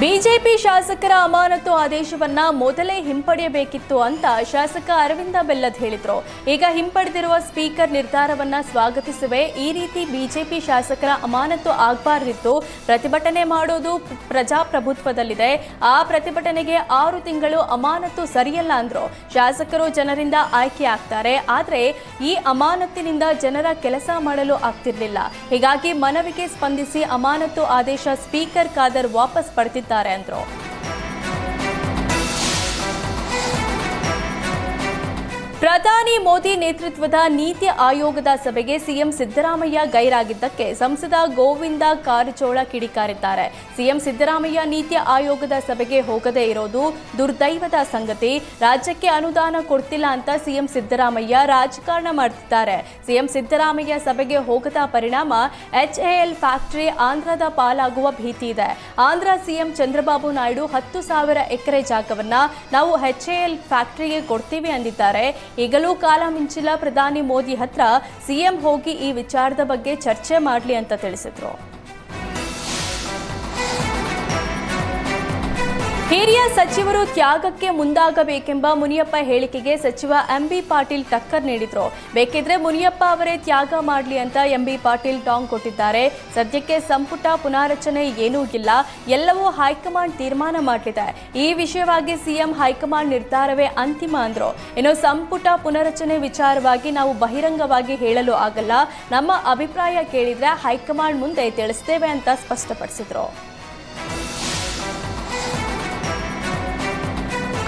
BJP ಶಾಸಕರ ಅಮಾನತು ಆದೇಶವನ್ನ ಮೊದಲೇ ಹಿಂಪಡೆಯಬೇಕಿತ್ತು ಅಂತ ಶಾಸಕ ಅರವಿಂದ ಬೆಲ್ಲದ್ ಹೇಳಿದ್ರು. ಈಗ ಹಿಂಪಡೆದಿರುವ ಸ್ಪೀಕರ್ ನಿರ್ಧಾರವನ್ನ ಸ್ವಾಗತಿಸುವೆ. ಈ ರೀತಿ ಬಿಜೆಪಿ ಶಾಸಕರ ಅಮಾನತು ಆಗಬಾರದಿತ್ತು. ಪ್ರತಿಭಟನೆ ಮಾಡೋದು ಪ್ರಜಾಪ್ರಭುತ್ವದಲ್ಲಿದೆ. ಆ ಪ್ರತಿಭಟನೆಗೆ ಆರು ತಿಂಗಳು ಅಮಾನತು ಸರಿಯಲ್ಲ ಅಂದ್ರು. ಶಾಸಕರು ಜನರಿಂದ ಆಯ್ಕೆ ಆಗ್ತಾರೆ. ಆದರೆ ಈ ಅಮಾನತಿನಿಂದ ಜನರ ಕೆಲಸ ಮಾಡಲು ಆಗ್ತಿರ್ಲಿಲ್ಲ. ಹೀಗಾಗಿ ಮನವಿಗೆ ಸ್ಪಂದಿಸಿ ಅಮಾನತು ಆದೇಶ ಸ್ಪೀಕರ್ ಖಾದರ್ ವಾಪಸ್ ಪಡೆದಿದ್ದಾರೆ. ಅಂದ್ರು ಪ್ರಧಾನಿ ಮೋದಿ ನೇತೃತ್ವದ ನೀತಿ ಆಯೋಗದ ಸಭೆಗೆ ಸಿಎಂ ಸಿದ್ದರಾಮಯ್ಯ ಗೈರಾಗಿದ್ದಕ್ಕೆ ಸಂಸದ ಗೋವಿಂದ ಕಾರಜೋಳ ಕಿಡಿಕಾರಿದ್ದಾರೆ. ಸಿಎಂ ಸಿದ್ದರಾಮಯ್ಯ ನೀತಿ ಆಯೋಗದ ಸಭೆಗೆ ಹೋಗದೇ ಇರೋದು ದುರ್ದೈವದ ಸಂಗತಿ. ರಾಜ್ಯಕ್ಕೆ ಅನುದಾನ ಕೊಡ್ತಿಲ್ಲ ಅಂತ ಸಿಎಂ ಸಿದ್ದರಾಮಯ್ಯ ರಾಜಕಾರಣ ಮಾಡ್ತಿದ್ದಾರೆ. ಸಿಎಂ ಸಿದ್ದರಾಮಯ್ಯ ಸಭೆಗೆ ಹೋಗದ ಪರಿಣಾಮ ಎಚ್ಎಎಲ್ ಫ್ಯಾಕ್ಟರಿ ಆಂಧ್ರದ ಪಾಲಾಗುವ ಭೀತಿ ಇದೆ. ಆಂಧ್ರ ಸಿಎಂ ಚಂದ್ರಬಾಬು ನಾಯ್ಡು ಹತ್ತು ಸಾವಿರ ಎಕರೆ ಜಾಗವನ್ನ ನಾವು ಎಚ್ಎಎಲ್ ಫ್ಯಾಕ್ಟರಿಗೆ ಕೊಡ್ತೀವಿ ಅಂದಿದ್ದಾರೆ. ಈಗಲೂ ಕಾಲ ಮಿಂಚಿಲ್ಲ ಪ್ರಧಾನಿ ಮೋದಿ ಹತ್ರ ಸಿಎಂ ಹೋಗಿ ಈ ವಿಚಾರದ ಬಗ್ಗೆ ಚರ್ಚೆ ಮಾಡಲಿ ಅಂತ ತಿಳಿಸಿದ್ರು. ಹಿರಿಯ ಸಚಿವರು ತ್ಯಾಗಕ್ಕೆ ಮುಂದಾಗಬೇಕೆಂಬ ಮುನಿಯಪ್ಪ ಹೇಳಿಕೆಗೆ ಸಚಿವ ಎಂಬಿ ಪಾಟೀಲ್ ಟಕ್ಕರ್ ನೀಡಿದ್ರು. ಬೇಕಿದ್ರೆ ಮುನಿಯಪ್ಪ ಅವರೇ ತ್ಯಾಗ ಮಾಡಲಿ ಅಂತ ಎಂಬಿ ಪಾಟೀಲ್ ಟಾಂಗ್ ಕೊಟ್ಟಿದ್ದಾರೆ. ಸದ್ಯಕ್ಕೆ ಸಂಪುಟ ಪುನಾರಚನೆ ಏನೂ ಇಲ್ಲ. ಎಲ್ಲವೂ ಹೈಕಮಾಂಡ್ ತೀರ್ಮಾನ ಮಾಡಲಿದೆ. ಈ ವಿಷಯವಾಗಿ ಸಿಎಂ ಹೈಕಮಾಂಡ್ ನಿರ್ಧಾರವೇ ಅಂತಿಮ ಅಂದ್ರು. ಇನ್ನು ಸಂಪುಟ ಪುನರಚನೆ ವಿಚಾರವಾಗಿ ನಾವು ಬಹಿರಂಗವಾಗಿ ಹೇಳಲು ಆಗಲ್ಲ. ನಮ್ಮ ಅಭಿಪ್ರಾಯ ಕೇಳಿದ್ರೆ ಹೈಕಮಾಂಡ್ ಮುಂದೆ ತಿಳಿಸ್ತೇವೆ ಅಂತ ಸ್ಪಷ್ಟಪಡಿಸಿದ್ರು.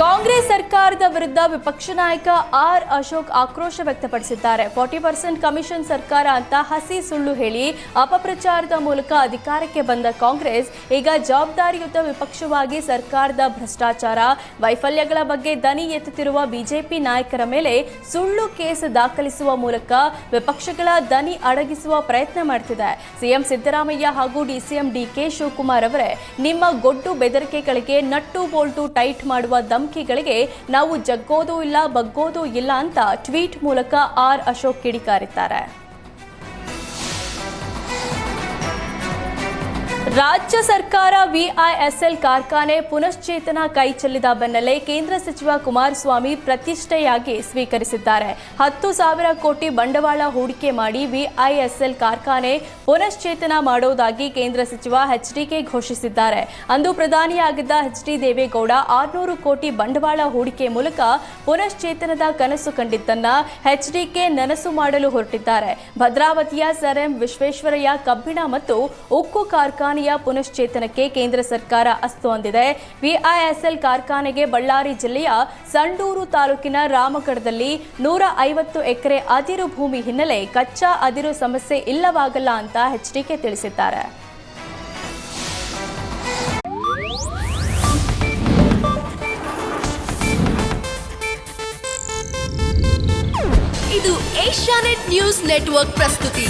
ಕಾಂಗ್ರೆಸ್ ಸರ್ಕಾರದ ವಿರುದ್ಧ ವಿಪಕ್ಷ ನಾಯಕ ಆರ್ ಅಶೋಕ್ ಆಕ್ರೋಶ ವ್ಯಕ್ತಪಡಿಸಿದ್ದಾರೆ. ಫಾರ್ಟಿ ಪರ್ಸೆಂಟ್ ಕಮಿಷನ್ ಸರ್ಕಾರ ಅಂತ ಹಸಿ ಸುಳ್ಳು ಹೇಳಿ ಅಪಪ್ರಚಾರದ ಮೂಲಕ ಅಧಿಕಾರಕ್ಕೆ ಬಂದ ಕಾಂಗ್ರೆಸ್ ಈಗ ಜವಾಬ್ದಾರಿಯುತ ವಿಪಕ್ಷವಾಗಿ ಸರ್ಕಾರದ ಭ್ರಷ್ಟಾಚಾರ, ವೈಫಲ್ಯಗಳ ಬಗ್ಗೆ ದನಿ ಎತ್ತುತ್ತಿರುವ ಬಿಜೆಪಿ ನಾಯಕರ ಮೇಲೆ ಸುಳ್ಳು ಕೇಸ್ ದಾಖಲಿಸುವ ಮೂಲಕ ವಿಪಕ್ಷಗಳ ದನಿ ಅಡಗಿಸುವ ಪ್ರಯತ್ನ ಮಾಡ್ತಿದೆ. ಸಿಎಂ ಸಿದ್ದರಾಮಯ್ಯ ಹಾಗೂ ಡಿಸಿಎಂ ಡಿಕೆ ಶಿವಕುಮಾರ್ ಅವರೇ ನಿಮ್ಮ ಗೊಡ್ಡು ಬೆದರಿಕೆಗಳಿಗೆ ನಟ್ಟು ಬೋಲ್ಟು ಟೈಟ್ ಮಾಡುವ ಧಮ್ಕಿಗಳಿಗೆ ನಾವು ಜಗ್ಗೋದೂ ಇಲ್ಲ ಬಗ್ಗೋದೂ ಇಲ್ಲ ಅಂತ ಟ್ವೀಟ್ ಮೂಲಕ ಆರ್ ಅಶೋಕ್ ಕಿಡಿಕಾರಿದ್ದಾರೆ. ರಾಜ್ಯ ಸರ್ಕಾರ ವಿಐಎಸ್ಎಲ್ ಕಾರ್ಖಾನೆ ಪುನಶ್ಚೇತನ ಕೈ ಚೆಲ್ಲಿದ ಬೆನ್ನಲ್ಲೇ ಕೇಂದ್ರ ಸಚಿವ ಕುಮಾರಸ್ವಾಮಿ ಪ್ರತಿಷ್ಠೆಯಾಗಿ ಸ್ವೀಕರಿಸಿದ್ದಾರೆ. ಹತ್ತು ಸಾವಿರ ಕೋಟಿ ಬಂಡವಾಳ ಹೂಡಿಕೆ ಮಾಡಿ ವಿಐಎಸ್ಎಲ್ ಕಾರ್ಖಾನೆ ಪುನಶ್ಚೇತನ ಮಾಡೋದಾಗಿ ಕೇಂದ್ರ ಸಚಿವ ಎಚ್ಡಿಕೆ ಘೋಷಿಸಿದ್ದಾರೆ. ಅಂದು ಪ್ರಧಾನಿಯಾಗಿದ್ದ ಎಚ್ ಡಿ ದೇವೇಗೌಡ ಆರುನೂರು ಕೋಟಿ ಬಂಡವಾಳ ಹೂಡಿಕೆ ಮೂಲಕ ಪುನಶ್ಚೇತನದ ಕನಸು ಕಂಡಿದ್ದನ್ನ ಎಚ್ಡಿಕೆ ನನಸು ಮಾಡಲು ಹೊರಟಿದ್ದಾರೆ. ಭದ್ರಾವತಿಯ ಸರ್ ಎಂ ವಿಶ್ವೇಶ್ವರಯ್ಯ ಕಬ್ಬಿಣ ಮತ್ತು ಉಕ್ಕು ಕಾರ್ಖಾನೆಯ ಪುನಶ್ಚೇತನಕ್ಕೆ ಕೇಂದ್ರ ಸರ್ಕಾರ ಅಸ್ತು ಹೊಂದಿದೆ ವಿಐಎಸ್ಎಲ್ ಕಾರ್ಖಾನೆಗೆ ಬಳ್ಳಾರಿ ಜಿಲ್ಲೆಯ ಸಂಡೂರು ತಾಲೂಕಿನ ರಾಮಗಢದಲ್ಲಿ ನೂರ ಐವತ್ತು ಎಕರೆ ಅದಿರು ಭೂಮಿ ಹಿನ್ನೆಲೆ ಕಚ್ಚಾ ಅದಿರು ಸಮಸ್ಯೆ ಇಲ್ಲವಾಗಲ್ಲ ಅಂತ ಎಚ್ಡಿಕೆ ತಿಳಿಸಿದ್ದಾರೆ. ಇದು ಏಷ್ಯಾನೆಟ್ ನ್ಯೂಸ್ ನೆಟ್ವರ್ಕ್ ಪ್ರಸ್ತುತಿ.